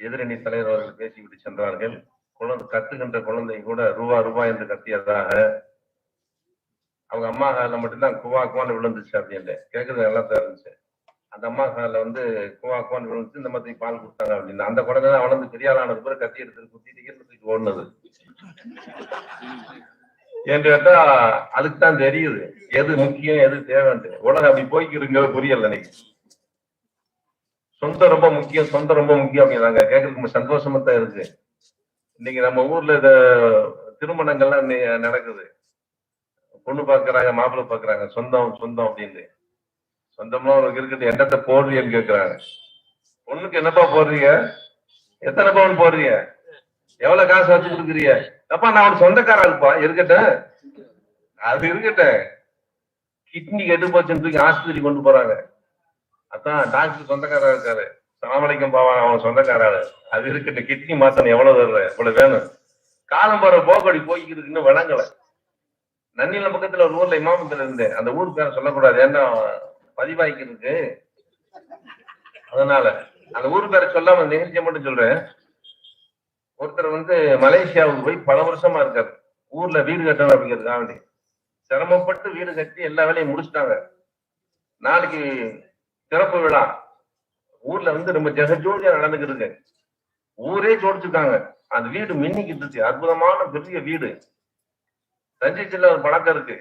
எதிரணி தலைவர் அவர்கள் பேசிவிட்டு சென்றார்கள். குழந்தை கத்துகின்ற குழந்தை கூட ரூபா ரூபா என்று கத்தியதாக அவங்க அம்மா காலில் மட்டும்தான் குவா குவான்னு விழுந்துச்சு அப்படின்னு. கேட்கறது நல்லா தான் இருந்துச்சு. அந்த அம்மா காலில் வந்து குவா குவான்னு விழுந்துச்சு. இந்த மாதிரி பால் கொடுத்தாங்க அப்படின்னு. அந்த குழந்தை தான் வளர்ந்து பெரிய ஆளானது பிறகு கத்தி எடுத்து குத்திட்டு கீழே ஓடுனது. என்று கேட்டா அதுக்கு தான் தெரியுது. எது முக்கியம் எது தேவைன்ட்டு. உலகம் அப்படி போய்க்கிருங்க புரியல இன்னைக்கு சொந்தம் ரொம்ப முக்கியம் சொந்தம் ரொம்ப முக்கியம் அப்படின்னாங்க. கேட்கறதுக்கு ரொம்ப சந்தோஷமா தான் இருக்கு. இன்னைக்கு நம்ம ஊர்ல இந்த திருமணங்கள்லாம் நடக்குது. பொண்ணு பாக்குறாங்க மாப்பிள்ளை பாக்குறாங்க. சொந்தம் சொந்தம் அப்படின்னு. சொந்தமா உனக்கு இருக்குது என்னத்தை போடுறீன்னு கேக்குறாங்க. பொண்ணுக்கு என்னப்பா போடுறீங்க? எத்தனை பவுன் போடுறீங்க? எவ்வளவு காசு வச்சு கொடுக்குறிய அப்பா நான் அவனுக்கு சொந்தக்காரா இருப்பா இருக்கட்டும். அது இருக்கட்டும். கிட்னி கெட்டு போச்சுன்னு தூக்கி ஆஸ்பத்திரி கொண்டு போறாங்க. அதான் டாக்டர் சொந்தக்காரா இருக்காரு. சனாமலைக்கும் பாவான் அவன் சொந்தக்காராரு. அது இருக்கட்டும் கிட்னி மாத்தணும் எவ்வளவு தர்ற இவ்வளவு வேணும். காலம் போற போக்கடி போய்க்கிட்டு இன்னும் விளங்கல. நன்னிலம் பக்கத்துல ஒரு ஊர்ல இமாமத்துல இருந்தேன் அந்த ஊர் பேரை சொல்லக்கூடாது. ஏன்னா பதிவாய்க்கிறதுக்கு அதனால அந்த ஊர் பேரை சொல்லாம நிகழ்ச்சியை மட்டும் சொல்றேன். ஒருத்தர் வந்து மலேசியாவுக்கு போய் பல வருஷமா இருக்காரு. ஊர்ல வீடு கட்டணும் அப்படிங்கிறதுக்காக காவண்டி சிரமப்பட்டு வீடு கட்டி எல்லா வேலையும் முடிச்சிட்டாங்க. நாளைக்கு திறப்பு விழா. ஊர்ல வந்து ரொம்ப ஜெகஜோதியா நடந்துக்கிட்டு ஊரே ஜோடிச்சிருக்காங்க அந்த வீடு மின்னிக்கிட்டு இருந்துச்சு அற்புதமான பெரிய வீடு. தஞ்சை ஜில்லா ஒரு பழக்கம் இருக்கு.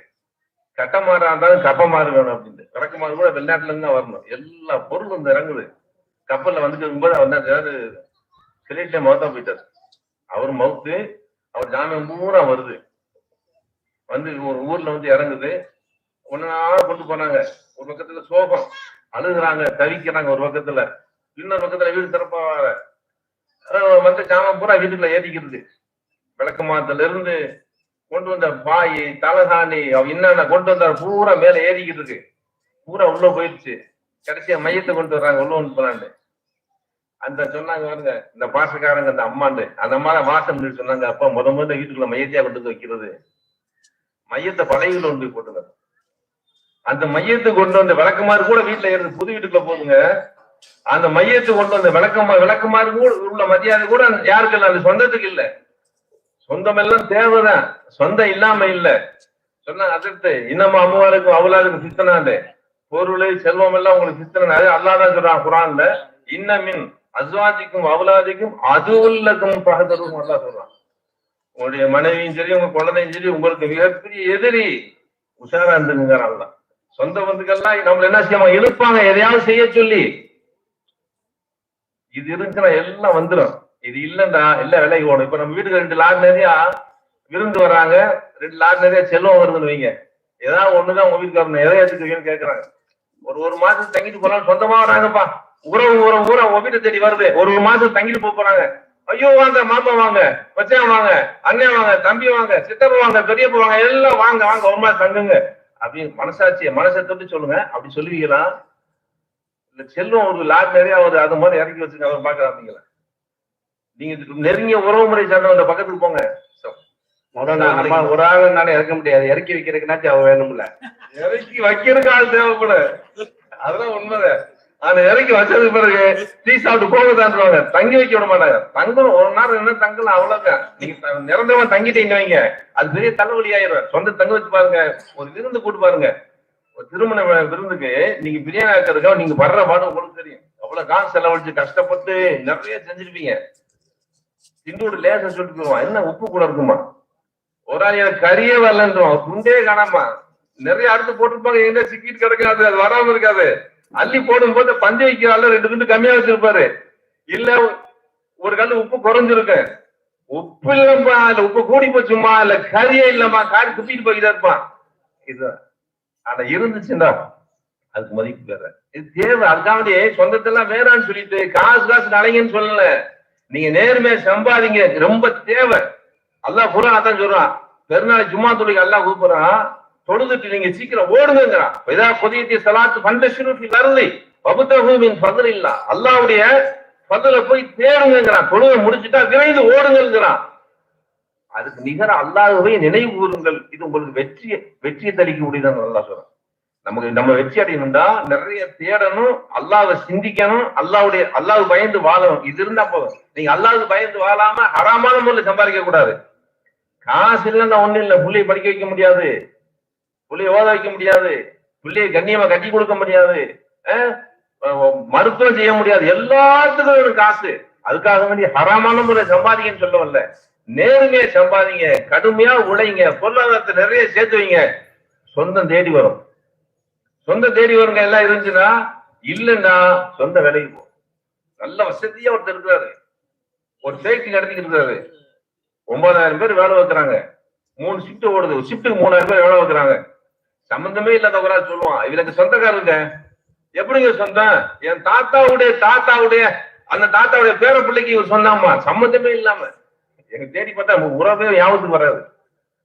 கட்டமாறா இருந்தாலும் கப்பமாறு வேணும் அப்படின்னு விளக்கமாறு கூட வெளிநாட்டுல இருந்து தான் வரணும். எல்லா பொருளும் இந்த இறங்குது. கப்பல்ல வந்துட்டு போது அவர் தான் ஏதாவது கிளீட்ல மௌத்தா போயிட்டார். அவர் மவுத்து அவர் ஜாமியம் பூரா வருது. வந்து ஒரு ஊர்ல வந்து இறங்குது. ஒன்னா கொண்டு போனாங்க. ஒரு பக்கத்துல சோகம். அழுகுறாங்க தவிக்கிறாங்க ஒரு பக்கத்துல. இன்னொரு பக்கத்துல வீடு திறப்பாங்க. வந்து சாமம் பூரா வீட்டுக்குள்ள ஏறிக்கிறது விளக்கமாத்துல இருந்து கொண்டு வந்த பாய் தலசாணி அவ என்னென்ன கொண்டு வந்தார் பூரா மேல ஏறிக்கிட்டு இருக்கு. பூரா உள்ள போயிடுச்சு. கடைசியா மையத்தை கொண்டு வர்றாங்க உள்ள கொண்டு போறான்னு அந்த சொன்னாங்க பாருங்க இந்த பாசக்காரங்க அந்த அம்மாண்டு. அந்த அம்மா தான் வாசம் சொன்னாங்க அப்பா முத முதல்ல வீட்டுக்குள்ள மையத்தையா கொண்டு வந்து வைக்கிறது. மையத்தை பழைய கொண்டு போய் அந்த மையத்தை கொண்டு வந்த விளக்கமாறு கூட வீட்டுல இருந்து புது வீட்டுக்குள்ள போதுங்க. அந்த மையத்தை கொண்டு வந்த விளக்கமா விளக்கமாறு கூட உள்ள மரியாதை கூட யாருக்கு இல்ல. அது சொந்தத்துக்கு இல்ல. சொந்தம் எல்லாம் தேவைதான். சொந்தம் இல்லாம இல்ல. சொன்னாங்க அதற்கு இன்னமும் அம்மாவுக்கும் அவளாருக்கும் சித்தனாண்டு பொருள் செல்வம் எல்லாம் உங்களுக்கு சித்தனை. அது அல்லாதான் சொல்றான் குரான்ல. இன்னமின் அஸ்வாதிக்கும் அவலாதிக்கும் அது உள்ளதும் பகதரும் அல்லா சொல்றான். உங்களுடைய மனைவியும் சரி உங்க குழந்தையும் சரி உங்களுக்கு மிகப்பெரிய எதிரி உஷாரா இருந்துங்கிறான் சொந்த பந்துக்கள்லாம் நம்மள என்ன செய்வாங்க இழுப்பாங்க. எதையாவது செய்ய சொல்லி. இது இருக்குன்னா எல்லாம் வந்துடும் இது இல்லைண்டா. இல்ல விலைக்கு ஓடும். இப்ப நம்ம வீட்டுக்கு ரெண்டு லாட் நிறையா விருந்து வராங்க. ரெண்டு லாட் நிறைய செல்வம் வருதுன்னு வைங்க. ஏதாவது ஒண்ணுதான் உங்க வீட்டுக்கு எதை எடுத்துக்கிறீங்கன்னு கேக்குறாங்க. ஒரு ஒரு மாசம் தங்கிட்டு போலாம் சொந்தமா வராங்கப்பா. உறவு உறவு ஊரா உங்க வீட்டை தேடி வருது. ஒரு ஒரு மாசம் தங்கிட்டு போக போறாங்க. ஐயோ வாங்க மாமா வாங்க மச்சான் வாங்க அண்ணன் வாங்க தம்பி வாங்க சித்தப்பா வாங்க பெரியப்பா வாங்க எல்லாம் வாங்க வாங்க. ஒரு மாசம் தங்குங்க. அப்படின்னு மனசாட்சியை மனசை தொட்டு சொல்லுங்க. அப்படி சொல்லுவீங்களா? இல்ல செல்வம் ஒரு லாட் நிறைய ஒரு அது மாதிரி இறக்கி வச்சுங்க அவர் பாக்குறாங்களா நீங்க நெருங்கிய உறவு முறை சார்ந்தவங்க பக்கத்துக்கு போங்க. நம்ம ஒரு ஆளுனால இறக்க முடியாது. இறக்கி வைக்கிறதுக்குனாச்சும் அவ வேணும்ல. இறக்கி வைக்கிறதுக்கு ஆள் தேவைப்படும் அதெல்லாம் உண்மைதான். அந்த இறக்கி வச்சதுக்கு பிறகு டீ சாப்பிட்டு போகதான்றாங்க தங்கி வைக்க விட மாட்டாங்க. தங்கணும் ஒரு நாள் என்ன தங்கலாம் அவ்வளவுதான். நீங்க த- நிரந்தரமா தங்கிட்டீங்க வைங்க. அது பெரிய தலைவலி ஆயிரும். சொந்த தங்க வச்சு பாருங்க. ஒரு விருந்து கூட்டு பாருங்க. ஒரு திருமண விருந்துக்கு நீங்க பிரியாணி ஆக்கிறதுக்காக நீங்க வர்ற பாடு உங்களுக்கு தெரியும். அவ்வளவு காசு செலவழிச்சு கஷ்டப்பட்டு நிறைய செஞ்சிருப்பீங்க. திண்டோடு லேசா சொல்லிட்டு போவான் என்ன உப்பு கூட இருக்குமா? ஒரு ஆள் கறியே வரலன்றான் துண்டே காணாமா. நிறைய அடுத்து போட்டிருப்பாங்க. எங்க சிக்கிட்டு கிடக்காது. அது வராம இருக்காது. அள்ளி போடும் போது பஞ்ச வைக்கிறாள் ரெண்டு துண்டு கம்மியா வச்சிருப்பாரு. இல்ல ஒரு கல் உப்பு குறைஞ்சிருக்கு. உப்பு இல்லம்மா இல்ல உப்பு கூடி போச்சுமா இல்ல கறியே இல்லம்மா காரி துப்பிட்டு போய்கிட்டே இருப்பான். இது ஆனா இருந்துச்சுன்னா அதுக்கு மதிப்பு வேற. இது தேவை அதுக்காண்டி சொந்தத்தெல்லாம் வேறான்னு சொல்லிட்டு காசு காசு நடைங்கன்னு சொல்லல. நீங்க நேர்மையா சம்பாதிங்க ரொம்ப தேவை. அல்லாஹ் குரான் அதான் சொல்றான். பெருநாள் ஜும்மா தொழில் அல்லாஹ் கூப்பிடுறான். தொழுதுட்டு நீங்க சீக்கிரம் ஓடுங்கிறான் இதா புதியத்திய சலாத்து பண்ட சிறுபி வரலை பகுத்தகூமின் பதில் இல்ல அல்லாவுடைய பதில போய் தேடுங்கிறான் தொழுகை முடிச்சுட்டா விரைந்து ஓடுங்கிறான் அதுக்கு நிகர அல்லாதவை நினைவு கூறுங்கள் இது உங்களுக்கு வெற்றியை வெற்றியை தளிக்க முடியுதுன்னு நல்லா சொல்றேன். நமக்கு நம்ம வெற்றி அடையணும்டா. நிறைய தேடணும். அல்லாவை சிந்திக்கணும். அல்லாவுடைய அல்லாஹ் பயந்து வாழணும். இது இருந்தா போதும். நீங்க அல்லாஹ் பயந்து வாழாம ஹராமான முறையில் சம்பாதிக்க கூடாது. காசு இல்லைன்னா ஒண்ணும் இல்லை. புள்ளைய படிக்க வைக்க முடியாது. புள்ளைய ஓத வைக்க முடியாது. புள்ளைய கண்ணியமா கட்டி கொடுக்க முடியாது. மருத்துவம் செய்ய முடியாது. எல்லாத்துக்கும் ஒரு காசு. அதுக்காக வேண்டி ஹராமான முறை சம்பாதிக்கன்னு சொல்ல வரல நேர்மையா சம்பாதிங்க கடுமையா உழைங்க பொருளாதாரத்தை நிறைய சேர்த்து வைங்க. சொந்தம் தேடி வரும். சொந்த தேடி வருங்க எல்லாம் இருந்துச்சுன்னா இல்லைன்னா சொந்த வேலைக்கு போ. நல்ல வசதியா ஒருத்தர் இருக்கிறாரு. ஒரு சேஃப்டி நடத்திக்கிட்டு இருக்காரு. ஒன்பதாயிரம் பேர் வேலை வைக்கிறாங்க. மூணு ஷிஃப்ட் ஓடுது. ஷிஃப்ட்டுக்கு மூணாயிரம் பேர் வேலை வைக்கிறாங்க. சம்பந்தமே இல்லாதவரா சொல்லுவான். இவனுக்கு சொந்தக்காரங்க. எப்படிங்க சொந்தம்? என் தாத்தாவுடைய தாத்தாவுடைய அந்த தாத்தாவுடைய பேர பிள்ளைக்கு இவர் சொன்னாமா? சம்மந்தமே இல்லாம. எனக்கு தேடி பார்த்தா உறவே ஞாபகத்துக்கு வராது.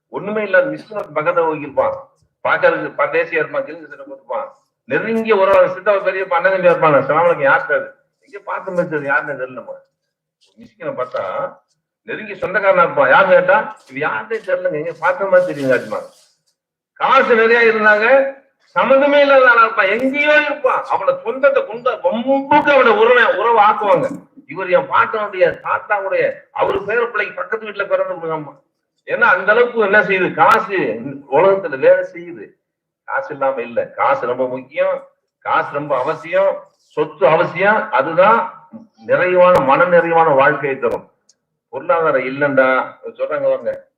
ஒண்ணுமே இல்லாத விஸ்வநாத் பகத போயிருப்பான் பாக்குறதுக்கு பரதேசியா இருப்பான் கிழிஞ்சு சிறப்பு இருப்பான். நெருங்கிய உறவு சித்தவ பெரிய அண்ணன் இருப்பான் சிலாமலுக்கு யாருக்காது எங்க பார்த்து மாதிரி யாருன்னு தெரியலமா மிஸ்கின பார்த்தா நெருங்கி சொந்தக்காரனா இருப்பான். யாரு கேட்டா இது யாருன்னே தெரியலங்க. எங்க பார்த்த மாதிரி தெரியுங்க ஆச்சுமா காசு நிறைய இருந்தாங்க சம்மந்தமே இல்லாத ஆளா இருப்பான் எங்கேயோ இருப்பான். அவனோட சொந்தத்தை கொண்டு ரொம்ப அவனை உறவை உறவு ஆக்குவாங்க இவர் என் பாட்டனுடைய தாத்தாவுடைய அவரு பேர பிள்ளைக்கு பக்கத்து வீட்டுல பிறந்து ஏன்னா அந்த அளவுக்கு என்ன செய்யுது? காசு உலகத்துல வேலை செய்யுது. காசு இல்லாம இல்ல. காசு ரொம்ப முக்கியம். காசு ரொம்ப அவசியம். சொத்து அவசியம். அதுதான் நிறைவான மன நிறைவான வாழ்க்கையை தரும். பொருளாதாரம் இல்லைண்டா. சொல்றாங்க வாங்க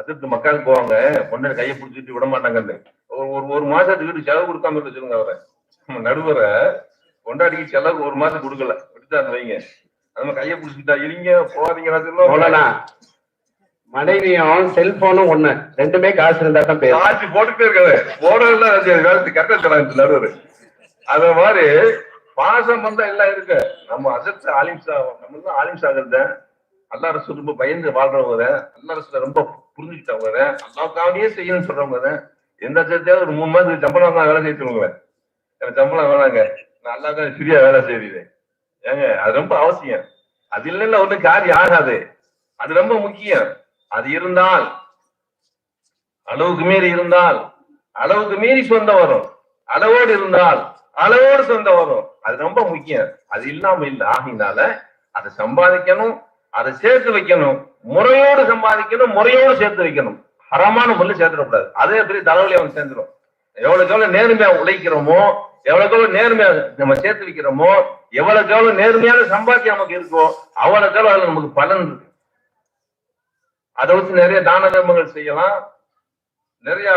அதிர்த்து மக்களுக்கு போவாங்க. பொண்ணு கையை பிடிச்சிட்டு விட மாட்டாங்கன்னு. ஒரு ஒரு மாசத்துக்கு செலவு கொடுக்காம இருக்க சொல்லுங்க அவரை. நம்ம நடுவரை பொண்டாட்டிக்கு செலவு ஒரு மாசம் கொடுக்கல. விட்டுட்டாரு வைங்க. நம்ம கையை பிடிச்சிட்டா இருங்க போகாதீங்க மௌலானா மனைவியும் செல்போனும் ஒண்ணு. ரெண்டுமே காசு இருந்தா தான் பேர். ஆட்சி போட்டுட்டே இருக்காரு போறதுல வேலைக்கு கரெக்டா தராங்க நடுவர். அத மாதிரி பாசம் வந்தா எல்லாம் இருக்கு. நம்ம அசத் ஆலிம்சா நம்ம தான் ஆலிம்சா இருந்தேன் அல்லா ரசூல் ரொம்ப பயந்து வாழ்றவங்க அல்லா ரசூல ரொம்ப புரிஞ்சுக்கிட்டவங்க அல்லாவுக்காகவே செய்யணும்னு சொல்றவங்க எந்த சேர்த்தையாவது ஒரு மூணு மாதத்துக்கு சம்பளம் தான் வேலை செய்யணுங்க எனக்கு சம்பளம் வேணாங்க. நான் அல்லாவுக்காக தான் ஃப்ரீயா வேலை செய்யுது ஏங்க அது ரொம்ப அவசியம். அது இல்லைன்னா ஒண்ணும் காரியம் ஆகாது. அது ரொம்ப முக்கியம். அது இருந்தால் அளவுக்கு மீறி இருந்தால் அளவுக்கு மீறி சொந்தம் வரும். அளவோடு இருந்தால் அளவோடு சொந்தம் வரும். அது ரொம்ப முக்கியம். அது இல்லாம இல்லை. ஆகினால அதை சம்பாதிக்கணும் அதை சேர்த்து வைக்கணும் முறையோடு சம்பாதிக்கணும் முறையோடு சேர்த்து வைக்கணும் ஹரமான முறையில் சேர்த்துடக்கூடாது அதே பெரிய தலைவலி அவன் சேர்ந்துடும் எவ்வளவுக்கு எவ்வளவு நேர்மையா உழைக்கிறோமோ எவ்வளவுக்கு எவ்வளவு நேர்மையா நம்ம சேர்த்து வைக்கிறோமோ எவ்வளவுக்கு எவ்வளவு நேர்மையான சம்பாத்தியம் நமக்கு இருக்கோ அவ்வளவுக்கு எவ்வளவு அதுல நமக்கு பலன் இருக்கு அதை வச்சு நிறைய தான தர்மங்கள் செய்யலாம் நிறைய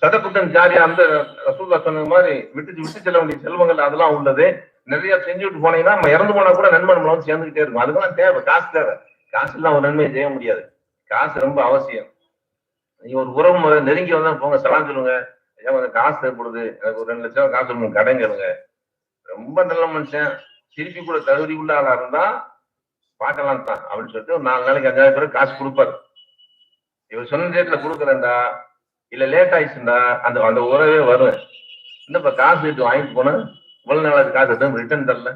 சதகுத்தன் ஜாரியா அந்த ரசூல்லா சொன்ன மாதிரி விட்டு விட்டு செல்ல வேண்டிய செல்வங்கள் அதெல்லாம் உள்ளது நிறைய செஞ்சுட்டு போனீங்கன்னா நம்ம இறந்து போனா கூட நன்மை நம்மள வந்து சேர்ந்துகிட்டே இருக்கும். அதுக்கெல்லாம் தேவை. காசு தேவை. காசு இல்லாம ஒரு நன்மையை செய்ய முடியாது. காசு ரொம்ப அவசியம். நீங்க ஒரு உறவு முறை நெருங்கி வந்தா போங்க சலாம் சொல்லுங்க. ஐயா கொஞ்சம் காசு தேவைப்படுது. எனக்கு ஒரு ரெண்டு லட்சம் காசு கொடுங்க கடைங்கிறங்க ரொம்ப நல்ல மனுஷன். திருப்பி கூட தகுதி உள்ள ஆளா இருந்தா பார்க்கலாம் தான் அப்படின்னு சொல்லிட்டு ஒரு நாலு நாளைக்கு அஞ்சாயிரம் பேருக்கு காசு கொடுப்பாரு. இவர் சொன்ன டேட்ல கொடுக்குறேன்டா. இல்ல லேட் ஆயிடுச்சுண்டா அந்த அந்த உறவே வரும். என்னப்பா காசு எடுத்து வாங்கிட்டு போனேன் இவ்வளவு நாள் அது காசு எடுத்து ரிட்டர்ன் தரல.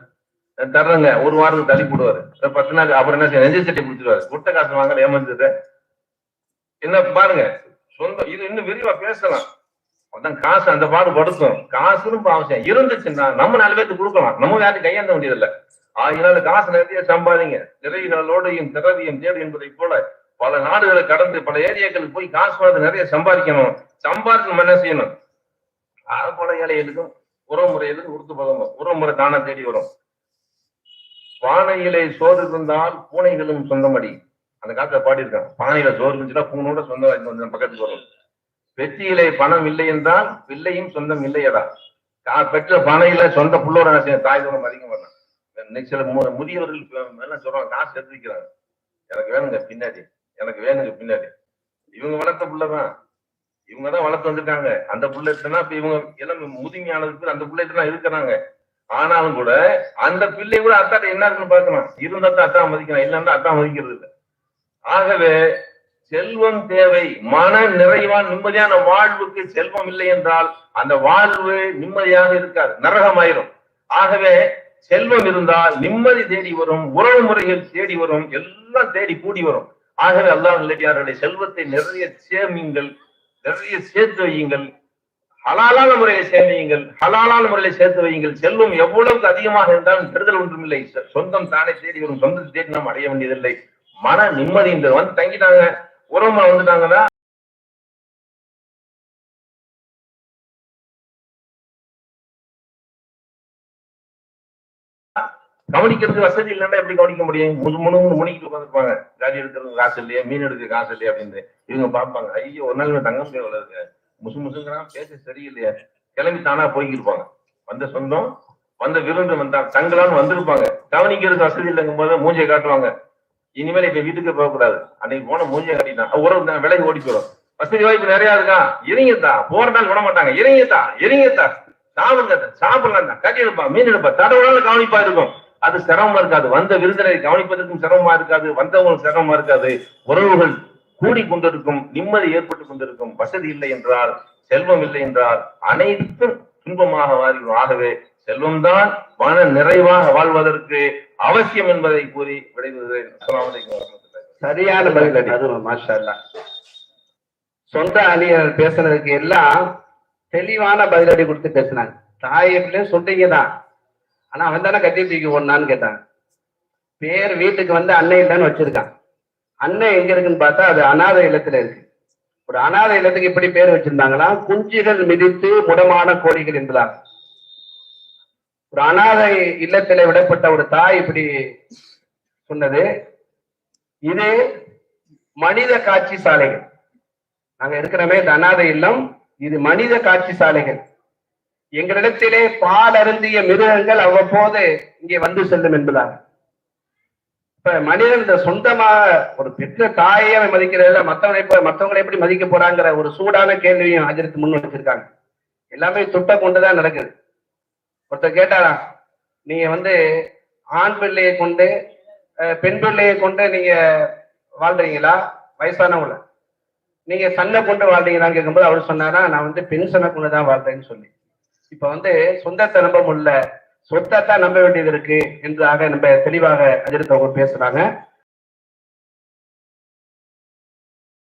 தர்றங்க தர்றேங்க. ஒரு வாரத்துக்கு தள்ளி போடுவாரு. பத்து நாள் அப்புறம் என்ன செய்ய நெஞ்சு சட்டி பிடிச்சிருவாரு குட்டை காசு வாங்க ஏமாந்துட்டு. என்ன பாருங்க. சொந்தம் இது இன்னும் விரிவா பேசலாம். அதான் காசு அந்த பாடு படுத்தும் காசு ரொம்ப அவசியம். இருந்துச்சுன்னா நம்ம நாலு பேருக்கு கொடுக்கலாம். நம்ம யாரும் கையாண்ட வேண்டியதில்லை. ஆகினால காசு நிறைய சம்பாதிங்க. திரைகளோடையும் திறவியும் தேடு என்பதை போல பல நாடுகளை கடந்து பல ஏரியாக்களுக்கு போய் காசு வந்து நிறைய சம்பாதிக்கணும். சம்பாதிக்கணும் நம்ம என்ன செய்யணும்? அது போல ஏழைகளுக்கும் உறவுமுறையில உருத்து கொடுத்து உறவுமுறை உறவு முறை தானா தேடி வரும். பானையிலே சோறு இருந்தால் பூனைகளும் சொந்தமடி. அந்த காலத்துல பாடியிருக்காங்க. பானையில சோறு இருந்துச்சுன்னா பூனோட சொந்தம் பக்கத்துக்கு வரும். வெற்றியிலே பணம் இல்லை என்றால் பிள்ளையும் சொந்தம் இல்லையடா. கா- பெற்ற பனையில சொந்த புள்ளோட செய்ய தாய் தூரம் அதிகம் வரலாம் சில மு- முதியவர்கள் எல்லாம் சொல்றாங்க காசு எடுத்து வைக்கிறாங்க எனக்கு வேணுங்க பின்னாடி. எனக்கு வேணுங்க பின்னாடி. இவங்க வளர்த்த புள்ளதான். இவங்கதான் வளர்த்து வந்திருக்காங்க. அந்த புள்ள எடுத்தனா இப்ப இவங்க எல்லாம் முதுமையானதுக்கு அந்த பிள்ளை தான் இருக்கிறாங்க. ஆனாலும் கூட அந்த பிள்ளை கூட அத்தாட்ட என்ன இருக்குன்னு பாக்கலாம் இருந்தா தான் அத்தா மதிக்கலாம் இல்லைன்னா அத்தா மதிக்கிறது இல்லை. ஆகவே செல்வம் தேவை. மன நிறைவான நிம்மதியான வாழ்வுக்கு செல்வம் இல்லை என்றால் அந்த வாழ்வு நிம்மதியாக இருக்காது நரகமாயிரும். ஆகவே செல்வம் இருந்தால் நிம்மதி தேடி வரும் உறவு முறைகள் தேடி வரும் எல்லாம் தேடி கூடி வரும். ஆகவே அல்லாஹ் நல்லடியார்களே செல்வத்தை நிறைய சேமிங்கள் நிறைய சேர்த்து வையுங்கள். ஹலாலான முறையில் சேமியுங்கள் ஹலாலான முறையில சேர்த்து வையுங்கள். செல்வம் எவ்வளவுக்கு அதிகமாக இருந்தாலும் கெடுதல் ஒன்றுமில்லை. சொந்தம் தானே தேடி வரும். சொந்தத்தை தேடி நாம் அடைய வேண்டியதில்லை. மன நிம்மதி இந்த வந்து தங்கிட்டாங்க. உறவு வந்துட்டாங்கன்னா கவனிக்கிறதுக்கு வசதி இல்லைன்னா எப்படி கவனிக்க முடியும்? மூணு மூணு முனிக்கிட்டு உட்காந்துருப்பாங்க காலி எடுக்கிறதுக்கு காசு இல்லையா மீன் எடுக்க காசு இல்லையா அப்படின்னு இவங்க பார்ப்பாங்க ஐயோ ஒரு நாள் இவன் தங்க முடியாது இருக்கு முசு முசுங்கிறான் பேச சரியில்லையா. கிளம்பி தானா போய்க்கிருப்பாங்க. வந்த சொந்தம் வந்த விருந்து வந்தா தங்களான்னு வந்திருப்பாங்க. கவனிக்கிறதுக்கு வசதி இல்லைங்கும் போது மூஞ்சை காட்டுவாங்க. இனிமேல் இப்ப வீட்டுக்கு போகக்கூடாது. அன்னைக்கு போன மூஞ்சியை காட்டிட்டான் உறவு தான் விலைக்கு ஓடி போயிடும் வசதி வாய்ப்பு நிறைய இருக்கா? இறங்கியதா? போற நாள் விட மாட்டாங்க. இறங்கியதா? இறங்கியதா? சாப்பிடுங்க சாப்பிடலாம் கட்டி எடுப்பா மீன் எடுப்பா. தடவை கவனிப்பா இருக்கும். அது சிரமமா இருக்காது. வந்த விருந்தினரை கவனிப்பதற்கும் சிரமமா இருக்காது. வந்தவங்களுக்கு சிரமமா இருக்காது. உறவுகள் கூடி கொண்டிருக்கும் நிம்மதி ஏற்பட்டு கொண்டிருக்கும். வசதி இல்லை என்றால் செல்வம் இல்லை என்றால் அனைத்தும் துன்பமாக மாறிவிடும். ஆகவே செல்வம்தான் மன நிறைவாக வாழ்வதற்கு அவசியம் என்பதை கூறி விடைபெறுகிறேன். அஸ்ஸலாமு அலைக்கும் வரஹ்மத்துல்லாஹி சரியான பதில் அது மாஷா அல்லாஹ். சொந்த அணியர் பேசுனதுக்கு எல்லாம் தெளிவான பதிலடி கொடுத்து பேசினாங்க. தாய் எப்படியும் சொல்றீங்க தான் ஆனா அவன் தானே கத்தி தூக்கி ஒண்ணான்னு கேட்டான் பேர் வீட்டுக்கு வந்து அன்னையில் தான் வச்சிருக்கான். அன்னை எங்க இருக்குன்னு பார்த்தா அது அனாதை இல்லத்துல இருக்கு. ஒரு அனாதை இல்லத்துக்கு இப்படி பேர் வச்சிருந்தாங்களா குஞ்சுகள் மிதித்து முடமான கோழிகள் என்பதா ஒரு அனாதை இல்லத்திலே விடப்பட்ட ஒரு தாய் இப்படி சொன்னது. இது மனித காட்சி சாலைகள். நாங்க இருக்கிறமே இந்த அனாதை இல்லம் இது மனித காட்சி சாலைகள். எங்களிடத்திலே பால் அருந்திய மிருகங்கள் அவ்வப்போது இங்கே வந்து செல்லும் என்பதாக இப்ப மனிதன் இந்த சொந்தமாக ஒரு பெற்ற தாயை அவன் மதிக்கிறதில்ல மத்தவனை இப்ப எப்படி மதிக்க போறாங்கிற ஒரு சூடான கேள்வியும் ஆஜருக்கு முன் வச்சிருக்காங்க. எல்லாமே துட்ட கொண்டுதான் நடக்குது. ஒருத்தர் கேட்டாராம் நீங்க வந்து ஆண் பிள்ளையை கொண்டு பெண் பிள்ளையை கொண்டு நீங்க வாழ்றீங்களா? வயசானவங்கள. நீங்க சன்னை கொண்டு வாழ்றீங்களான்னு கேட்கும்போது அவர் சொன்னாரா நான் வந்து பெண் சனை கொண்டு தான் வாழ்றேன்னு சொல்லி. இப்ப வந்து சொந்தத்தை நம்ப முடியல சொத்தை தான் நம்ப வேண்டியது இருக்கு என்றாக நம்ம தெளிவாக அஜித் அவங்க பேசுறாங்க.